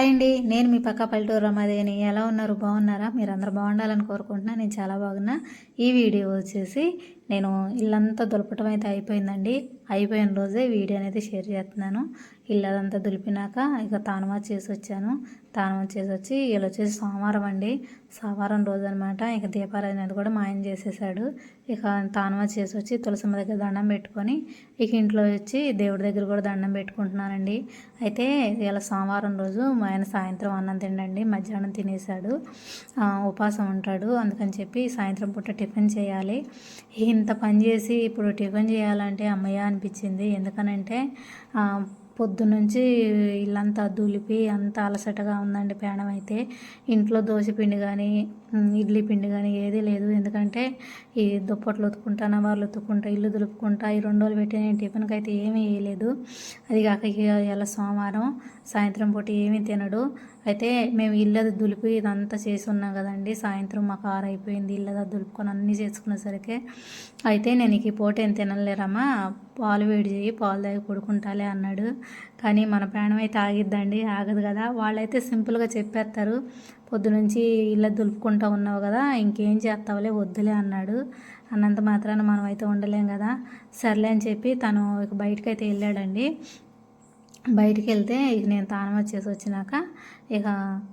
Hi అండి నేను మీ పక్క పల్లెటూరు రమాదేవిని. ఎలా ఉన్నారు? బాగున్నారా? మీరు బాగుండాలని కోరుకుంటున్నా. నేను చాలా బాగున్నా. ఈ వీడియో వచ్చేసి నేను ఇల్లంతా దులపటం అయితే అయిపోయిందండి. అయిపోయిన రోజే వీడియో అనేది షేర్ చేస్తున్నాను. ఇల్లు అదంతా దులిపినాక ఇక తానమా చేసి వచ్చాను. తానమా చేసి వచ్చి ఇలా వచ్చేసి సోమవారం అండి. సోమవారం రోజు అనమాట ఇక దీపారాధన అనేది కూడా మా ఆయన చేసేసాడు. ఇక తానమా చేసి వచ్చి తులసమ్మ దగ్గర దండం పెట్టుకొని ఇక ఇంట్లో వచ్చి దేవుడి దగ్గర కూడా దండం పెట్టుకుంటున్నానండి. అయితే ఇలా సోమవారం రోజు మా ఆయన సాయంత్రం అన్నం తినండి మధ్యాహ్నం తినేసాడు ఉపాసం ఉపవాసం ఉంటాడు. అందుకని చెప్పి సాయంత్రం పూట టిఫిన్ చేయాలి. ఇంత పని చేసి ఇప్పుడు టిఫిన్ చేయాలంటే అమ్మయ్య అనిపించింది. ఎందుకనంటే పొద్దునుంచి ఇల్లంతా దులిపి అంత అలసటగా ఉందండి ప్రయాణం అయితే. ఇంట్లో దోశ పిండి కానీ ఇడ్లీ పిండి కానీ ఏదీ లేదు. ఎందుకంటే ఈ దుప్పట్లు ఉతుకుంటానా వాళ్ళు ఉతుక్కుంటా ఇల్లు దులుపుకుంటా ఈ రెండు రోజులు పెట్టి నేను టిఫిన్కి అయితే ఏమీ వేయలేదు. అది కాక ఇక ఇలా సోమవారం. సాయంత్రం పూట ఏమీ తినడు. అయితే మేము ఇల్లది దులిపి ఇదంతా చేసి ఉన్నాం కదండి. సాయంత్రం మాకు కారు అయిపోయింది. ఇల్లదా దులుపుకొని అన్నీ చేసుకునేసరికి అయితే నేను ఈ పూట ఏం తినలేరమ్మా పాలు వేడి చేయి పాలు తాగి పడుకుంటాలే అన్నాడు. కానీ మన ప్రాణం అయితే ఆగిద్దండి. ఆగదు కదా. వాళ్ళైతే సింపుల్గా చెప్పేస్తారు. పొద్దునుంచి ఇల్లు దులుపుకుంటా ఉన్నావు కదా. ఇంకేం చేస్తావులే వద్దులే అన్నాడు. అన్నంత మాత్రాన మనం అయితే ఉండలేం కదా. సర్లే అని చెప్పి తను ఇక బయటకైతే వెళ్ళాడండి. బయటికి వెళ్తే ఇక నేను తానం వచ్చేసి వచ్చినాక ఇక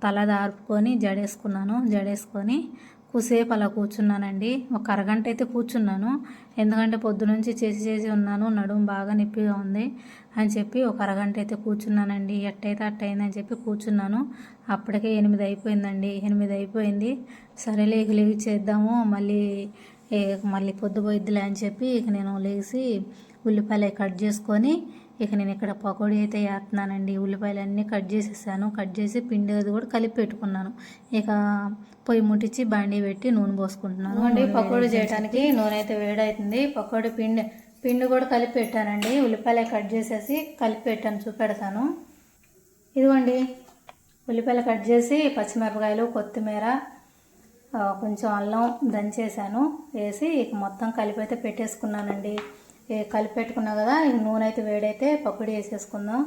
తల దార్పుకొని జడేసుకున్నాను జడేసుకొని కూసేపు అలా కూర్చున్నానండి. ఒక అరగంట అయితే కూర్చున్నాను. ఎందుకంటే పొద్దునుంచి చేసి చేసి ఉన్నాను నడుము బాగా నొప్పిగా ఉంది అని చెప్పి ఒక అరగంట అయితే కూర్చున్నానండి. ఎట్టయితే అట్టయిందని చెప్పి కూర్చున్నాను. అప్పటికే ఎనిమిది అయిపోయిందండి. ఎనిమిది అయిపోయింది. సరేలే ఇక లేవి చేద్దాము మళ్ళీ ఏ, మళ్ళీ పొద్దుపోయిద్దిలే అని చెప్పి ఇక నేను లేచి ఉల్లిపాయలు కట్ చేసుకొని ఇక నేను ఇక్కడ పకోడీ అయితే వేస్తున్నానండి ఉల్లిపాయలు అన్నీ కట్ చేసేసాను. కట్ చేసి పిండి అది కూడా కలిపి పెట్టుకున్నాను. ఇక పొయ్యి ముట్టించి బాండీ పెట్టి నూనె పోసుకుంటున్నాను. అండి పకోడీ చేయడానికి నూనె అయితే వేడవుతుంది పకోడీ పిండి పిండి కూడా కలిపి పెట్టానండి. ఉల్లిపాయలు కట్ చేసేసి కలిపి పెట్టాను చూపెడతాను. ఇదిగోండి ఉల్లిపాయలు కట్ చేసి పచ్చిమిరపకాయలు కొత్తిమీర కొంచెం అల్లం దంచేసాను. వేసి ఇక మొత్తం కలిపి అయితే పెట్టేసుకున్నానండి. ఏ కలిపి పెట్టుకున్నా కదా నూనె అయితే వేడైతే పకోడీ వేసేసుకుందాం.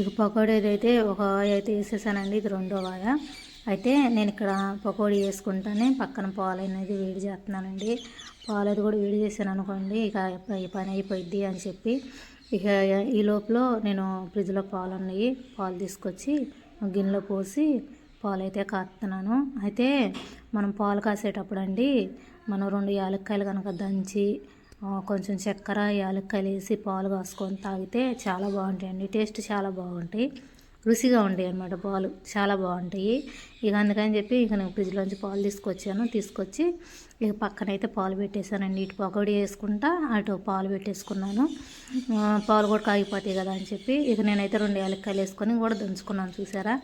ఇక పకోడీ అయితే ఒక ఆయ అయితే వేసేసానండి ఇది రెండో వాయ. అయితే నేను ఇక్కడ పకోడీ వేసుకుంటానే పక్కన పాలు అనేది వేడి చేస్తున్నానండి. పాలు అది కూడా వేడి చేశాను అనుకోండి ఇక ఈ పని అయిపోయింది అని చెప్పి ఇక ఈ లోపల నేను ఫ్రిడ్జ్లో పాలు ఉన్నాయి పాలు తీసుకొచ్చి గిన్నెలో పోసి పాలు అయితే కాస్తున్నాను అయితే మనం పాలు కాసేటప్పుడు అండి మనం రెండు యాలక్కాయలు కనుక దంచి కొంచెం చక్కెర యాలక్కాయలు వేసి పాలు కాసుకొని తాగితే చాలా బాగుంటాయండి. టేస్ట్ చాలా బాగుంటాయి. రుచిగా ఉంటాయి అన్నమాట పాలు. చాలా బాగుంటాయి. ఇక అందుకని చెప్పి ఇక నేను ఫ్రిడ్జ్లోంచి పాలు తీసుకొచ్చాను. తీసుకొచ్చి ఇక పక్కనైతే పాలు పెట్టేశానండి. ఇటు పకోడీ వేసుకుంటా అటు పాలు పెట్టేసుకున్నాను. పాలు కూడా కాగిపోతాయి కదా అని చెప్పి ఇక నేనైతే రెండు యాలక్కాయలు వేసుకొని కూడా దంచుకున్నాను. చూసారా?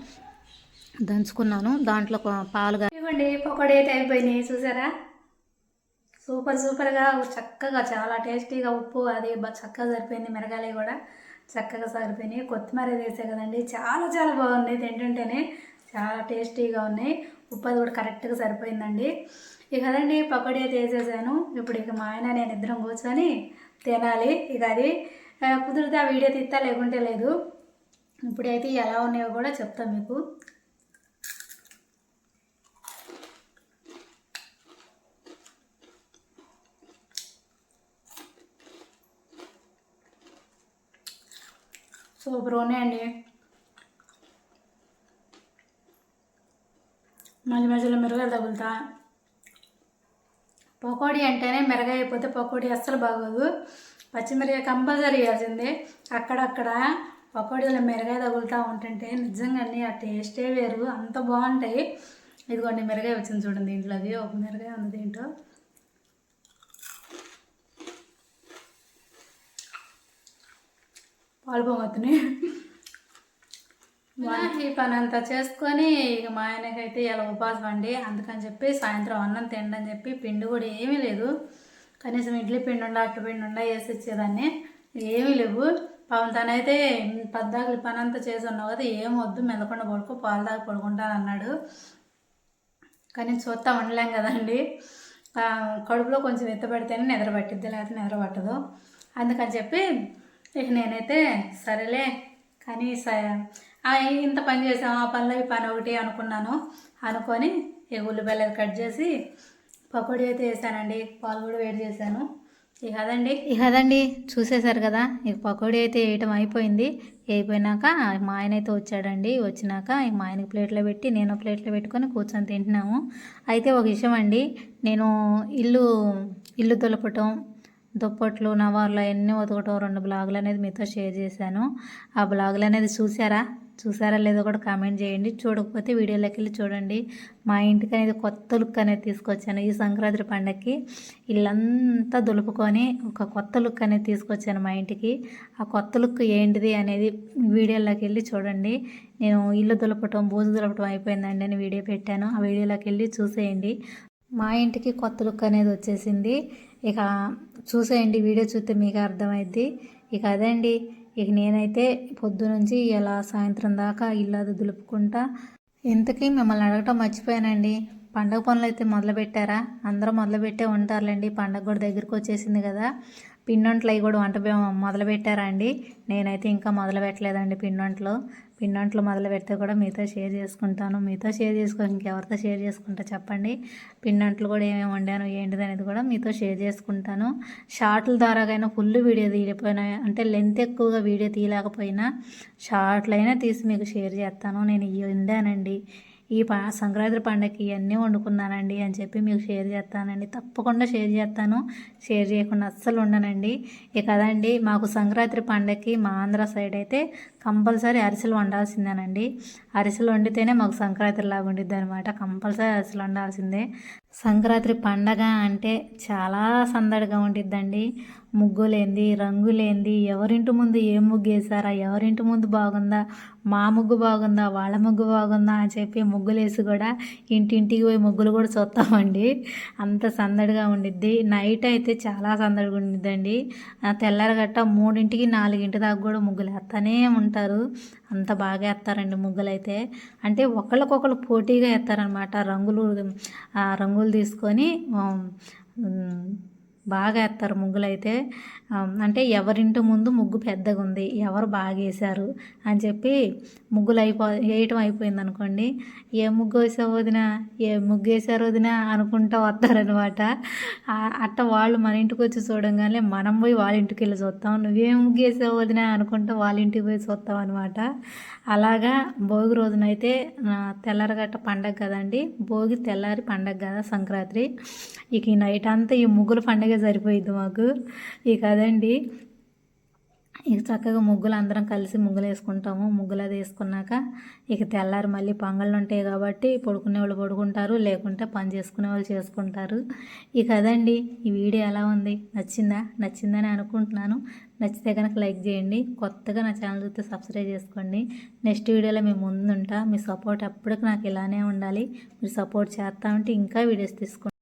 దంచుకున్నాను. దాంట్లో పాలుగా పాలు ఇవ్వండి పకోడీ అయితే అయిపోయినాయి. చూసారా? సూపర్ సూపర్గా చక్కగా చాలా టేస్టీగా ఉప్పు అది చక్కగా సరిపోయింది మిరగాయలు కూడా. చక్కగా సరిపోయినాయి. కొత్తిమీర వేసే కదండి. చాలా చాలా బాగుంది తింటుంటేనే. చాలా టేస్టీగా ఉన్నాయి. ఉప్పు అది కూడా కరెక్ట్గా సరిపోయిందండి. ఇక అదండి పకోడీ అయితే వేసేసాను. ఇప్పుడు ఇక మా ఆయన నేను ఇద్దరం కూర్చొని తినాలి ఇక అది. కుదిరితే ఆ వీడియో తీస్తా లేకుంటే లేదు. ఇప్పుడైతే ఎలా ఉన్నాయో కూడా చెప్తాను మీకు. సూపర్ అండి. మధ్య మధ్యలో మిరగాయలు తగులుతా. పకోడీ అంటేనే మిరగాయ అయిపోతే పకోడీ అస్సలు బాగోదు. పచ్చిమిరకాయ కంపల్సరీ వేయాల్సిందే. అక్కడక్కడ పకోడీలో మిరగాయ తగులుతూ ఉంటుంటే నిజంగా ఆ టేస్టే వేరు. అంత బాగుంటాయి. ఇదిగోండి మిరగాయ వచ్చింది చూడండి దీంట్లో అది ఒక మిరగాయ ఉంది దీంట్లో. పాలు ఈ పని అంతా చేసుకొని ఇక మా ఆయనకైతే ఇలా ఉపాసం అండి. అందుకని చెప్పి సాయంత్రం అన్నం తినడని చెప్పి పిండి కూడా ఏమీ లేదు. కనీసం ఇడ్లీ పిండి ఉండ అట్టు పిండి ఉండ వేసి ఇచ్చేదాన్ని. ఏమీ లేవు. పాపం తనైతే పద్దాకులు పని అంతా చేసి ఉన్నావు కదా ఏం వద్దు మెదకుండా పడుకో పాలు దాకా పడుకుంటాను అన్నాడు. కానీ చూస్తా ఉండలేం కదండి. కడుపులో కొంచెం ఎత్తపెడితేనే నిద్ర పట్టిద్ది లేకపోతే నిద్ర పట్టదు. అందుకని చెప్పి ఇక నేనైతే సరేలే కానీ స ఇంత పని చేసాం ఆ పనిలో ఈ పని ఒకటి అనుకున్నాను. అనుకొని ఇక ఉల్లిపాయలు కట్ చేసి పకోడీ అయితే వేసానండి పాలు కూడా వేడి చేశాను. ఇక అదండి. ఇక అదండి. చూసేశారు కదా ఇక పకోడీ అయితే వేయటం అయిపోయింది. అయిపోయినాక మా ఆయన అయితే వచ్చాడండి. వచ్చినాక ఇక మా ఆయనకి ప్లేట్లో పెట్టి నేను ప్లేట్లో పెట్టుకొని కూర్చొని తింటున్నాము. అయితే ఒక విషయం అండి నేను ఇల్లు ఇల్లు దులపటం దుప్పట్లు నవార్లు అవన్నీ ఒకటో రెండు బ్లాగులు అనేది మీతో షేర్ చేశాను. ఆ బ్లాగులు అనేది చూసారా చూసారా లేదో కూడా కామెంట్ చేయండి. చూడకపోతే వీడియోలోకి వెళ్ళి చూడండి. మా ఇంటికి అనేది కొత్త లుక్ అనేది తీసుకొచ్చాను. ఈ సంక్రాంతి పండగకి ఇల్లంతా దులుపుకొని ఒక కొత్త లుక్ అనేది తీసుకొచ్చాను మా ఇంటికి. ఆ కొత్త లుక్ ఏంటిది అనేది వీడియోలోకి వెళ్ళి చూడండి. నేను ఇల్లు దులపటం బూజు దులపటం అయిపోయిందండి అని వీడియో పెట్టాను. ఆ వీడియోలోకి వెళ్ళి చూసేయండి. మా ఇంటికి కొత్త లుక్ అనేది వచ్చేసింది. ఇక చూసేయండి వీడియో చూస్తే మీకు అర్థమైద్ది. ఇక అదండి ఇక నేనైతే పొద్దునుంచి ఇలా సాయంత్రం దాకా ఇల్లు అది దులుపుకుంటా. ఇంతకీ మిమ్మల్ని అడగటం మర్చిపోయానండి. పండగ పనులు అయితే మొదలుపెట్టారా? అందరూ మొదలుపెట్టే ఉంటారులేండి పండగ కూడా దగ్గరికి వచ్చేసింది కదా. పిండొంట్లు అవి కూడా వంట మొదలు పెట్టారండి నేనైతే ఇంకా మొదలు పెట్టలేదండి పిండొంట్లు. పిండొంట్లు మొదలు పెడితే కూడా మీతో షేర్ చేసుకుంటాను. మీతో షేర్ చేసుకో ఇంకెవరితో షేర్ చేసుకుంటా చెప్పండి. పిండొంట్లు కూడా ఏమేమి వండాను ఏంటిది అనేది కూడా మీతో షేర్ చేసుకుంటాను. షార్ట్ల ద్వారాగైనా ఫుల్ వీడియో తీయకపోయినా అంటే లెంత్ ఎక్కువగా వీడియో తీయలేకపోయినా షార్ట్లు అయినా తీసి మీకు షేర్ చేస్తాను. నేను ఇవి వండానండి ఈ ప సంక్రాంతి పండగకి ఇవన్నీ వండుకున్నానండి అని చెప్పి మీకు షేర్ చేస్తానండి. తప్పకుండా షేర్ చేస్తాను. షేర్ చేయకుండా అస్సలు ఉండనండి. ఇక కదండి మాకు సంక్రాంతి పండగకి మా ఆంధ్ర సైడ్ అయితే కంపల్సరీ అరిసెలు వండాల్సిందేనండి. అరిసెలు వండితేనే మాకు సంక్రాంతి లాగా ఉండిద్ది అనమాట కంపల్సరీ అరిసెలు వండాల్సిందే. సంక్రాంతి పండగ అంటే చాలా సందడిగా ఉండిద్దండి. ముగ్గులేంది రంగులేంది ఎవరింటి ముందు ఏం ముగ్గు వేసారా ఎవరింటి ముందు బాగుందా మా ముగ్గు బాగుందా వాళ్ళ ముగ్గు బాగుందా అని చెప్పి ముగ్గులు వేసి కూడా ఇంటింటికి పోయి ముగ్గులు కూడా చూస్తామండి. అంత సందడిగా ఉండిద్ది. నైట్ అయితే చాలా సందడిగా ఉండిద్దండి. ఆ తెల్లారగట్ట మూడింటికి నాలుగింటి దాకా కూడా ముగ్గులు వేస్తూనే ఉంటారు. అంత బాగా వేస్తారండి ముగ్గులు అయితే అంటే ఒకళ్ళకొకళ్ళు పోటీగా వేస్తారనమాట రంగులు రంగులు తీసుకొని బాగా వేస్తారు ముగ్గులు అయితే అంటే ఎవరింటి ముందు ముగ్గు పెద్దగా ఉంది ఎవరు బాగా వేశారు అని చెప్పి ముగ్గులు అయిపో వేయటం అయిపోయింది అనుకోండి ఏ ముగ్గు వేసావు వదిన? ఏ ముగ్గు వేసారు వదిన? అనుకుంటూ వస్తారనమాట అట్ట వాళ్ళు మన ఇంటికి వచ్చి చూడంగానే మనం పోయి వాళ్ళ ఇంటికి వెళ్ళి చూస్తాం. నువ్వేం ముగ్గు వేసావు వదిన? అనుకుంటూ వాళ్ళ ఇంటికి పోయి చూస్తాం అనమాట అలాగా భోగి రోజునైతే తెల్లారి తెల్లారగట్ట పండగ కదండి. భోగి తెల్లారి పండగ కదా సంక్రాంతి. ఇక ఈ నైట్ అంతా ఈ ముగ్గుల పండగ సరిపోయిద్ది మాకు. ఇక అదండి. ఇక చక్కగా ముగ్గులు అందరం కలిసి ముగ్గులు వేసుకుంటాము. ముగ్గులు అది వేసుకున్నాక ఇక తెల్లారి మళ్ళీ పొంగళ్ళు ఉంటాయి కాబట్టి పడుకునే వాళ్ళు పడుకుంటారు లేకుంటే పని చేసుకునే వాళ్ళు చేసుకుంటారు. ఇక అదండి. ఈ వీడియో ఎలా ఉంది? నచ్చిందా? నచ్చిందని అనుకుంటున్నాను. నచ్చితే కనుక లైక్ చేయండి. కొత్తగా నా ఛానల్ చూస్తే సబ్స్క్రైబ్ చేసుకోండి. నెక్స్ట్ వీడియోలో మేము ముందుంటా. మీ సపోర్ట్ ఎప్పటికి నాకు ఇలానే ఉండాలి. మీరు సపోర్ట్ చేస్తా ఉంటే ఇంకా వీడియోస్ తీసుకోండి